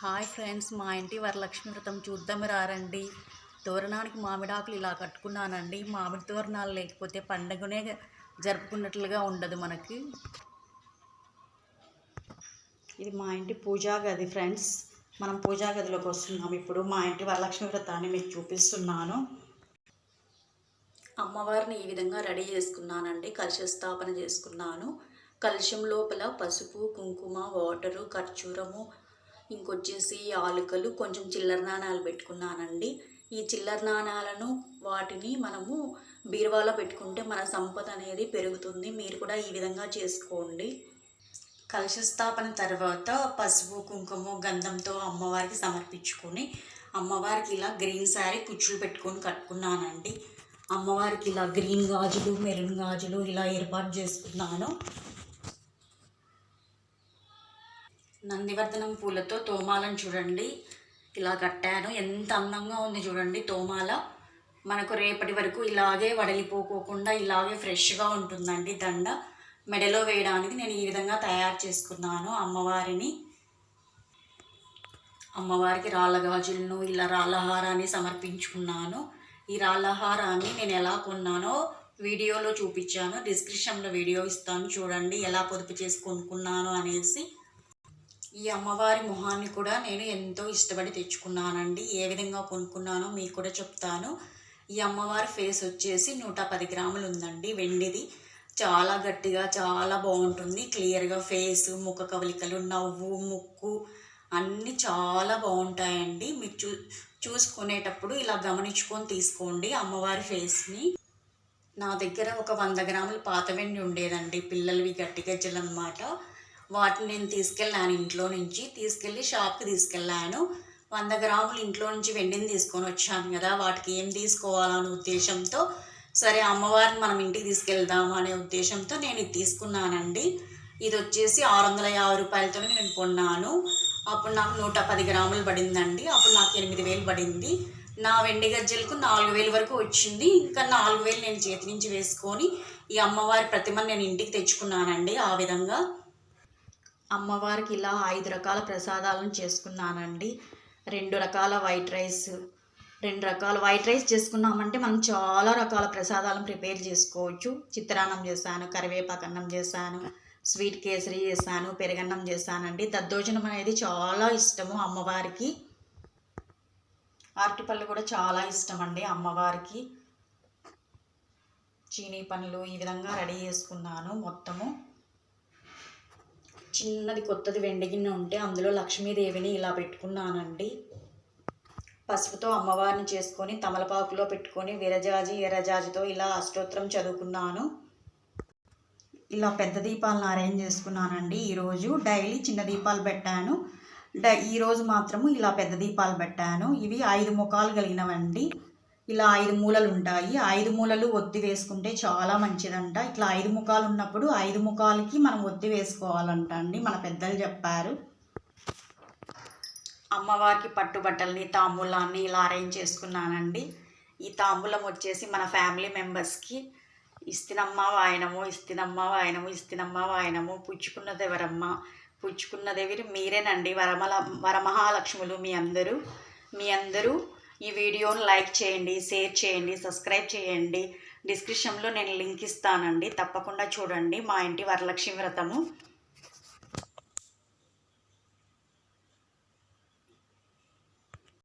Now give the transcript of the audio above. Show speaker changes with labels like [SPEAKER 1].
[SPEAKER 1] Hi friends మా ఇంటి వరలక్ష్మి వ్రతం చూద్దాం రారండి. తోరణానికి మామిడాకులు ఇలా కట్టుకున్నానండి. మామిడి తోరణాలు లేకపోతే పండగనే జరుపుకున్నట్లుగా ఉండదు మనకి. ఇది మా ఇంటి పూజా గది ఫ్రెండ్స్. మనం పూజా గదిలోకి వస్తున్నాం ఇప్పుడు. మా ఇంటి వరలక్ష్మి వ్రతాన్ని మీకు చూపిస్తున్నాను. అమ్మవారిని ఈ విధంగా రెడీ చేసుకున్నానండి. కలశ స్థాపన చేసుకున్నాను. కలశం లోపల పసుపు కుంకుమ వాటరు ఖర్జూరము ఇంకొచ్చేసి ఆలుకలు కొంచెం చిల్లర నాణాలు పెట్టుకున్నానండి. ఈ చిల్లర నాణాలను వాటిని మనము బీరువాలో పెట్టుకుంటే మన సంపద అనేది పెరుగుతుంది. మీరు కూడా ఈ విధంగా చేసుకోండి. కలశ స్థాపన తర్వాత పసుపు కుంకుమ గంధంతో అమ్మవారికి సమర్పించుకొని అమ్మవారికి ఇలా గ్రీన్ శారీ కుచ్చులు పెట్టుకొని కట్టుకున్నానండి. అమ్మవారికి ఇలా గ్రీన్ గాజులు మెరూన్ గాజులు ఇలా ఏర్పాటు చేసుకున్నాను. నందివర్ధనం పూలతో తోమాలను చూడండి. ఇలా కట్టాను. ఎంత అందంగా ఉంది చూడండి తోమాల. మనకు రేపటి వరకు ఇలాగే వడలిపోకోకుండా ఇలాగే ఫ్రెష్గా ఉంటుందండి దండ. మెడలో వేయడానికి నేను ఈ విధంగా తయారు చేసుకున్నాను అమ్మవారిని. అమ్మవారికి రాళ్ళ గాజులను ఇలా రాళ్ళహారాన్ని సమర్పించుకున్నాను. ఈ రాళ్ళహారాన్ని నేను ఎలా కొన్నానో వీడియోలో చూపించాను. డిస్క్రిప్షన్లో వీడియో ఇస్తాను. చూడండి ఎలా పొదుపు చేసి కొనుక్కున్నాను అనేసి. ఈ అమ్మవారి మొహాన్ని కూడా నేను ఎంతో ఇష్టపడి తెచ్చుకున్నానండి. ఏ విధంగా కొనుక్కున్నానో మీకు కూడా చెప్తాను. ఈ అమ్మవారి ఫేస్ వచ్చేసి నూట పది గ్రాములు ఉందండి వెండిది. చాలా గట్టిగా చాలా బాగుంటుంది. క్లియర్గా ఫేస్ ముఖ కవలికలు నవ్వు ముక్కు అన్నీ చాలా బాగుంటాయండి. మీరు చూ చూసుకునేటప్పుడు ఇలా గమనించుకొని తీసుకోండి అమ్మవారి ఫేస్ని. నా దగ్గర ఒక వంద గ్రాముల పాత వెండి ఉండేదండి. పిల్లలవి గట్టిగజ్జలు అనమాట వాటిని నేను తీసుకెళ్ళాను ఇంట్లో నుంచి. తీసుకెళ్ళి షాప్కి తీసుకెళ్ళాను. వంద గ్రాములు ఇంట్లో నుంచి వెండిని తీసుకొని వచ్చాను కదా. వాటికి ఏం తీసుకోవాలనే ఉద్దేశంతో సరే అమ్మవారిని మనం ఇంటికి తీసుకెళ్దాము అనే ఉద్దేశంతో నేను ఇది తీసుకున్నానండి. ఇది వచ్చేసి ఆరు వందల యాభై రూపాయలతో నేను కొన్నాను. అప్పుడు నాకు నూట పది గ్రాములు పడిందండి. అప్పుడు నాకు ఎనిమిది వేలు పడింది. నా వెండి గజ్జలకు నాలుగు వేలు వరకు వచ్చింది. ఇంకా నాలుగు వేలు నేను చేతి నుంచి వేసుకొని ఈ అమ్మవారి ప్రతిమను నేను ఇంటికి తెచ్చుకున్నానండి ఆ విధంగా. అమ్మవారికి ఇలా ఐదు రకాల ప్రసాదాలను చేసుకున్నానండి. రెండు రకాల వైట్ రైస్ రెండు రకాల వైట్ రైస్ చేసుకున్నామంటే మనం చాలా రకాల ప్రసాదాలను ప్రిపేర్ చేసుకోవచ్చు. చిత్రాన్నం చేశాను కరివేపాకు అన్నం చేశాను స్వీట్ కేసరి చేశాను పెరగన్నం చేశానండి. దద్దోజనం అనేది చాలా ఇష్టము అమ్మవారికి. అరటిపళ్ళు కూడా చాలా ఇష్టం అండి అమ్మవారికి. చీనీ పనులు ఈ విధంగా రెడీ చేసుకున్నాను మొత్తము. చిన్నది కొత్తది వెండిగిన్నె ఉంటే అందులో లక్ష్మీదేవిని ఇలా పెట్టుకున్నానండి. పసుపుతో అమ్మవారిని చేసుకొని తమలపాకులో పెట్టుకొని విరజాజి ఎర్రజాజితో ఇలా అష్టోత్తరం చదువుకున్నాను. ఇలా పెద్ద దీపాలను అరేంజ్ చేసుకున్నానండి. ఈరోజు డైలీ చిన్న దీపాలు పెట్టాను. డ ఈరోజు మాత్రము ఇలా పెద్ద దీపాలు పెట్టాను. ఇవి ఐదు ముఖాలు కలిగినవండి. ఇలా ఐదు మూలలు ఉంటాయి. ఐదు మూలలు ఒత్తి వేసుకుంటే చాలా మంచిదంట. ఇట్లా ఐదు ముఖాలు ఉన్నప్పుడు ఐదు ముఖాలకి మనం ఒత్తి వేసుకోవాలంట అండి. మన పెద్దలు చెప్పారు. అమ్మవారికి పట్టుబట్టల్ని తాంబూలాన్ని ఇలా అరేంజ్ చేసుకున్నానండి. ఈ తాంబూలం వచ్చేసి మన ఫ్యామిలీ మెంబర్స్కి ఇస్తినమ్మ వాయనము ఇస్తినమ్మ వాయనము ఇస్తినమ్మ వాయనము పుచ్చుకున్నది ఎవరమ్మ? పుచ్చుకున్న ఎవరు? మీరేనండి. వరమల వరమహాలక్ష్ములు మీ అందరూ. మీ అందరూ ఈ వీడియోను లైక్ చేయండి షేర్ చేయండి సబ్స్క్రైబ్ చేయండి. డిస్క్రిప్షన్లో నేను లింక్ ఇస్తానండి. తప్పకుండా చూడండి మా ఇంటి వరలక్ష్మి వ్రతము.